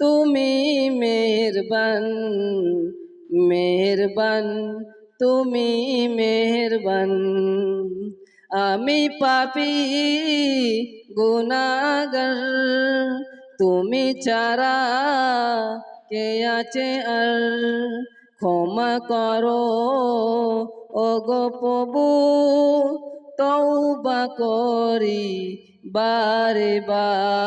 তুমি মেহরবান মেহরবান, তুমি মেহরবান। আমি পাপি গুনাগর তুমি চারা কে আছে আর? ক্ষমা করো ও গো প্রভু তৌবা করি বারে বার।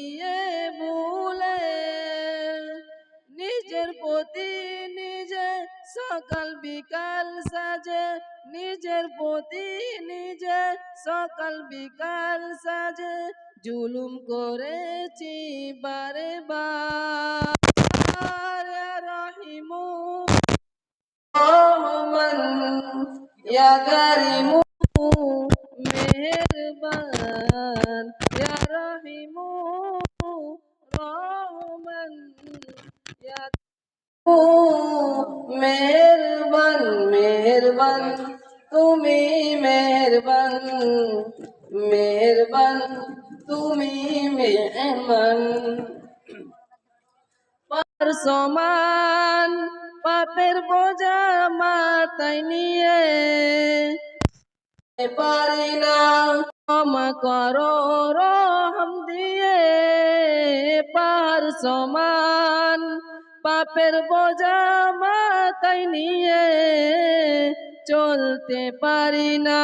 সকাল বিকাল সাজে, নিজের প্রতি নিজে সকাল বিকাল সাজে, জুলুম করেছি বারে বার। রহিমু ইয়া কারিমু, মেহেরবান। ইয়া রহিমু, রহমান, ইয়া মেহরবান মেহরবান, তুমি মেহরবান মেহরবান, তুমি মেহরবান। পার সমান পাপের বোঝা মাথায় নিয়ে পারি না ক্ষমা করো রহম দিয়ে। পার সমান পাপের বোঝা মাথায় নিয়ে চলতে পারি না।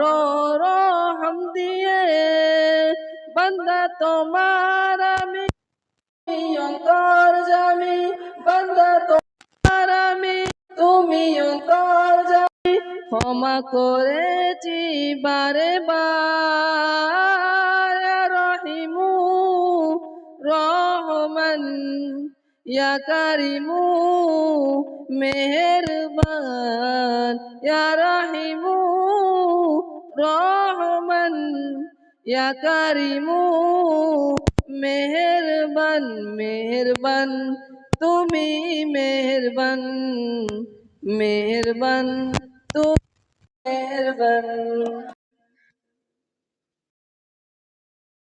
রহম দিয়ে বান্দা তোমার আমি, অন্তর জামি। বান্দা তোমার আমি, তুমি অন্তর জামি। ক্ষমা করেছি বারে বার। ইয়া কারিমু, মেহেরবান, ইয়া রহিমু, রহমান, ইয়া কারিমু, মেহেরবান মেহেরবান, তুমি মেহেরবান মেহেরবান, তুমি মেহেরবান।